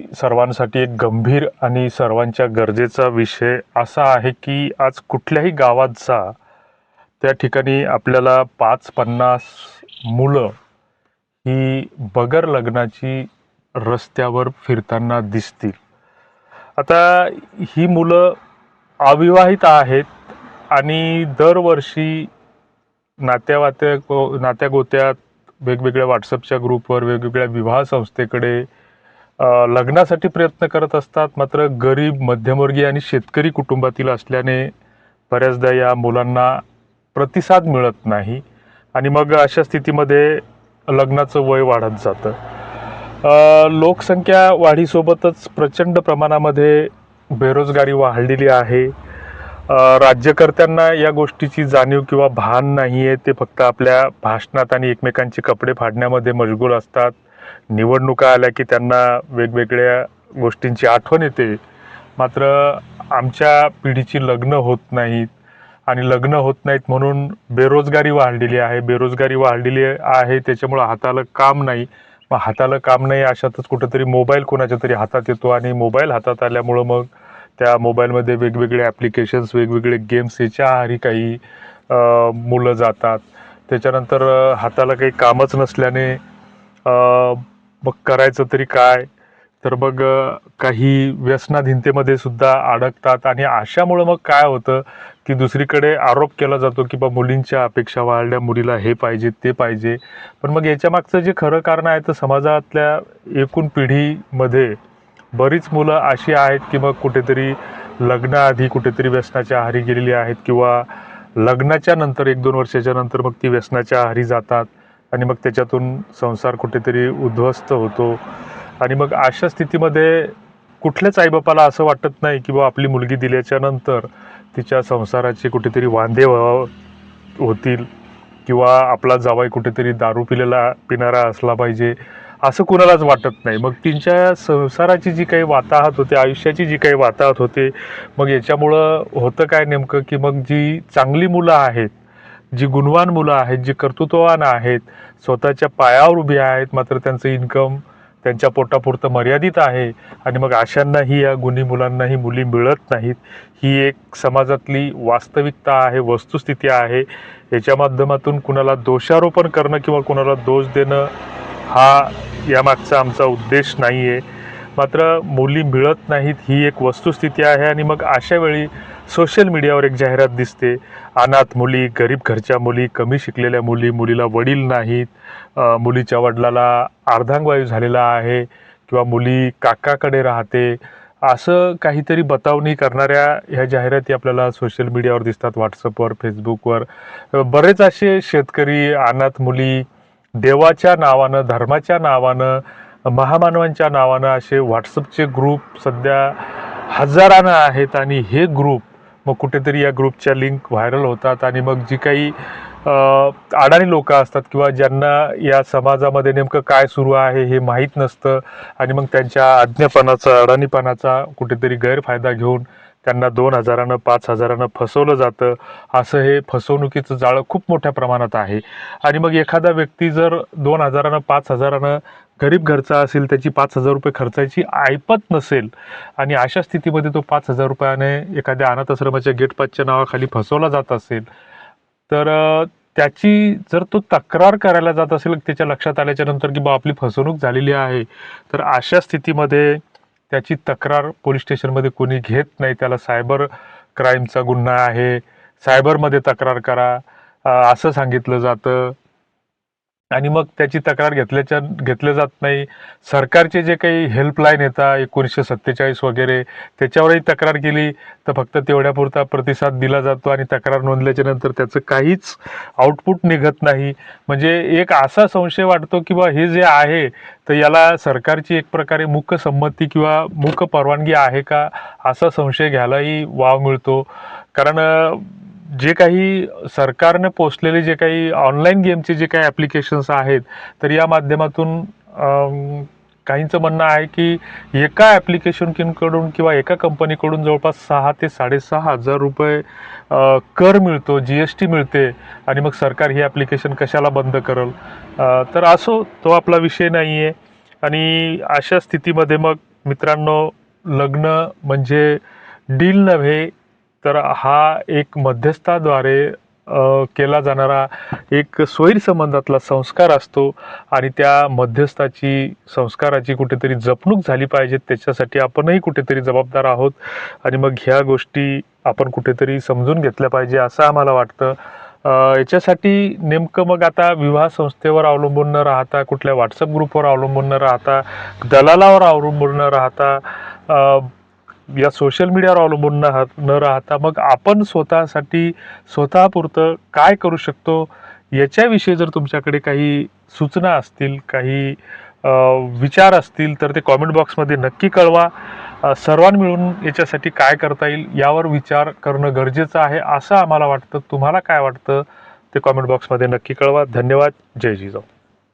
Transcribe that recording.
सर्वांसाठी एक गंभीर आणि सर्वांच्या गरजेचा विषय असा आहे की आज कुठल्याही गावात जा त्या ठिकाणी आपल्याला पाच पन्नास मुलं ही बगर लग्नाची रस्त्यावर फिरताना दिसतील. आता ही मुलं अविवाहित आहेत आणि दरवर्षी नात्यावात्या नात्यागोत्यात वेगवेगळ्या व्हॉट्सअपच्या ग्रुपवर वेगवेगळ्या विवाह संस्थेकडे लग्नासाठी प्रयत्न करत असतात मात्र गरीब मध्यमवर्गीय आणि शेतकरी कुटुंबातील असल्याने बऱ्याचदा या मुलांना प्रतिसाद मिळत नाही आणि मग अशा स्थितीमध्ये लग्नाचं वय वाढत जातं. लोकसंख्या वाढीसोबतच प्रचंड प्रमाणामध्ये बेरोजगारी वाढलेली आहे. राज्यकर्त्यांना या गोष्टीची जाणीव किंवा भान नाही आहे ते फक्त आपल्या भाषणात आणि एकमेकांचे कपडे फाडण्यामध्ये मशगूल असतात. निवडणुका आल्या की त्यांना वेगवेगळ्या गोष्टींची आठवण येते. मात्र आमच्या पिढीची लग्न होत नाहीत आणि लग्न होत नाहीत म्हणून बेरोजगारी वाढलेली आहे. बेरोजगारी वाढलेली आहे त्याच्यामुळं हाताला काम नाही. मग हाताला काम नाही अशातच कुठंतरी मोबाईल कोणाच्या तरी हातात येतो आणि मोबाईल हातात आल्यामुळं मग त्या मोबाईलमध्ये वेगवेगळे ॲप्लिकेशन्स वेगवेगळे गेम्स याच्या आहारी काही मुलं जातात. त्याच्यानंतर हाताला काही कामच नसल्याने मग करायचं तरी काय? तर मग काही व्यसनाधीनतेमध्ये सुद्धा अडकतात आणि अशामुळं मग काय होतं की दुसरीकडे आरोप केला जातो की बा मुलींच्या अपेक्षा वाढल्या मुलीला हे पाहिजे ते पाहिजे. पण मग याच्यामागचं जे खरं कारण आहे तर समाजातल्या एकूण पिढीमध्ये बरीच मुलं अशी आहेत की मग कुठेतरी लग्नाआधी कुठेतरी व्यसनाच्या आहारी गेलेली आहेत किंवा लग्नाच्या नंतर एक दोन वर्षाच्या नंतर मग ती व्यसनाच्या आहारी जातात. आणि मग त्याच्यातून संसार कुठेतरी उद्ध्वस्त होतो. आणि मग अशा स्थितीमध्ये कुठल्याच आईबापाला असं वाटत नाही की बा आपली मुलगी दिल्याच्या नंतर तिच्या संसाराचे कुठेतरी वांदे व्हावं होतील किंवा आपला जावाई कुठेतरी दारू पिलेला पिणारा असला पाहिजे असं कुणालाच वाटत नाही. मग तिच्या संसाराची जी काही वाताहत होते आयुष्याची जी काही वाताहत होते मग याच्यामुळं होतं काय नेमकं की मग जी चांगली मुलं आहेत जी गुणवान मुलं आहेत जी कर्तृत्ववान आहेत स्वतःच्या पायावर उभी आहेत मात्र त्यांचं इन्कम त्यांच्या पोटापुरतं मर्यादित आहे. आणि मग अशांनाही या गुणी मुलांनाही मुली मिळत नाहीत. ही एक समाजातली वास्तविकता आहे वस्तुस्थिती आहे. याच्या माध्यमातून कुणाला दोषारोपण करणं किंवा कुणाला दोष देणं हा यामागचा आमचा उद्देश नाही आहे मात्र मुली मिळत नाहीत ही एक वस्तुस्थिती आहे आणि मग अशा वेळी सोशल मीडियावर एक जाहिरात दिसते. अनाथ मुली गरीब घरच्या मुली कमी शिकलेल्या मुली मुलीला वडील नाहीत. मुलीच्या वडिलाला अर्धांगवायू झालेला आहे किंवा मुली काकाकडे राहते. असं काहीतरी बतावणी करणाऱ्या ह्या जाहिराती आपल्याला सोशल मीडियावर दिसतात. व्हॉट्सअपवर फेसबुकवर बरेच असे शेतकरी अनाथ मुली देवाच्या नावानं धर्माच्या नावानं महामानवांच्या नावानं असे व्हॉट्सअपचे ग्रुप सध्या हजारानं आहेत आणि हे ग्रुप मग कुठेतरी या ग्रुपच्या लिंक व्हायरल होतात आणि मग जी काही अडाणी लोक असतात किंवा ज्यांना या समाजामध्ये नेमकं काय सुरू आहे हे माहीत नसतं आणि मग त्यांच्या आज्ञापणाचा अडाणीपणाचा कुठेतरी गैरफायदा घेऊन त्यांना दोन हजारानं पाच हजारानं फसवलं जातं. असं हे फसवणुकीचं जाळं खूप मोठ्या प्रमाणात आहे. आणि मग एखादा व्यक्ती जर दोन हजारानं पाच हजारानं गरीब घरचा असेल त्याची पाच हजार रुपये खर्चायची ऐपत नसेल आणि अशा स्थितीमध्ये तो पाच हजार रुपयाने एखाद्या अनाथ आश्रमाच्या गेटपासच्या नावाखाली फसवला जात असेल तर त्याची जर तो तक्रार करायला जात असेल त्याच्या लक्षात आल्याच्यानंतर की बा आपली फसवणूक झालेली आहे तर अशा स्थितीमध्ये त्याची तक्रार पोलीस स्टेशनमध्ये कोणी घेत नाही त्याला सायबर क्राईमचा गुन्हा आहे सायबरमध्ये तक्रार करा असं सांगितलं जातं. आणि मग त्याची तक्रार घेतल्याच्या घेतल्या जात नाही. सरकारचे जे काही हेल्पलाईन येतात एकोणीसशे सत्तेचाळीस वगैरे त्याच्यावरही तक्रार केली तर फक्त तेवढ्यापुरता प्रतिसाद दिला जातो आणि तक्रार नोंदल्याच्या नंतर त्याचं काहीच आउटपुट निघत नाही. म्हणजे एक असा संशय वाटतो की बा हे जे आहे तर याला सरकारची एक प्रकारे मूक संमती किंवा मूक परवानगी आहे का असा संशय घ्यायलाही वाव मिळतो. कारण जे काही सरकारने पोचलेले जे काही ऑनलाईन गेमचे जे काही ॲप्लिकेशन्स आहेत तर या माध्यमातून काहींचं म्हणणं आहे की एका ॲप्लिकेशनकडून किंवा एका कंपनीकडून जवळपास सहा ते साडेसहा हजार रुपये कर मिळतो जी एस टी मिळते आणि मग सरकार ही ॲप्लिकेशन कशाला बंद करल? तर असो तो आपला विषय नाही आहे आणि अशा स्थितीमध्ये मग मित्रांनो लग्न म्हणजे डील नव्हे तर हा एक मध्यस्थाद्वारे केला जाणारा एक स्वैर संस्कार असतो आणि त्या मध्यस्थाची संस्काराची कुठेतरी जपणूक झाली पाहिजे. त्याच्यासाठी आपणही कुठेतरी जबाबदार आहोत आणि मग ह्या गोष्टी आपण कुठेतरी समजून घेतल्या पाहिजे असं आम्हाला वाटतं. याच्यासाठी नेमकं मग आता विवाह संस्थेवर अवलंबून न राहता कुठल्या व्हॉट्सअप ग्रुपवर अवलंबून न राहता दलालावर अवलंबून न राहता या सोशल मीडियावर अवलंबून न न राहता मग आपण स्वतःसाठी स्वतःपुरतं काय करू शकतो? याच्याविषयी जर तुमच्याकडे काही सूचना असतील काही विचार असतील तर ते कॉमेंट बॉक्समध्ये नक्की कळवा. सर्वां मिळून याच्यासाठी काय करता येईल यावर विचार करणं गरजेचं आहे असं आम्हाला वाटतं. तुम्हाला काय वाटतं ते कॉमेंट बॉक्समध्ये नक्की कळवा. धन्यवाद. जय जिजाऊ.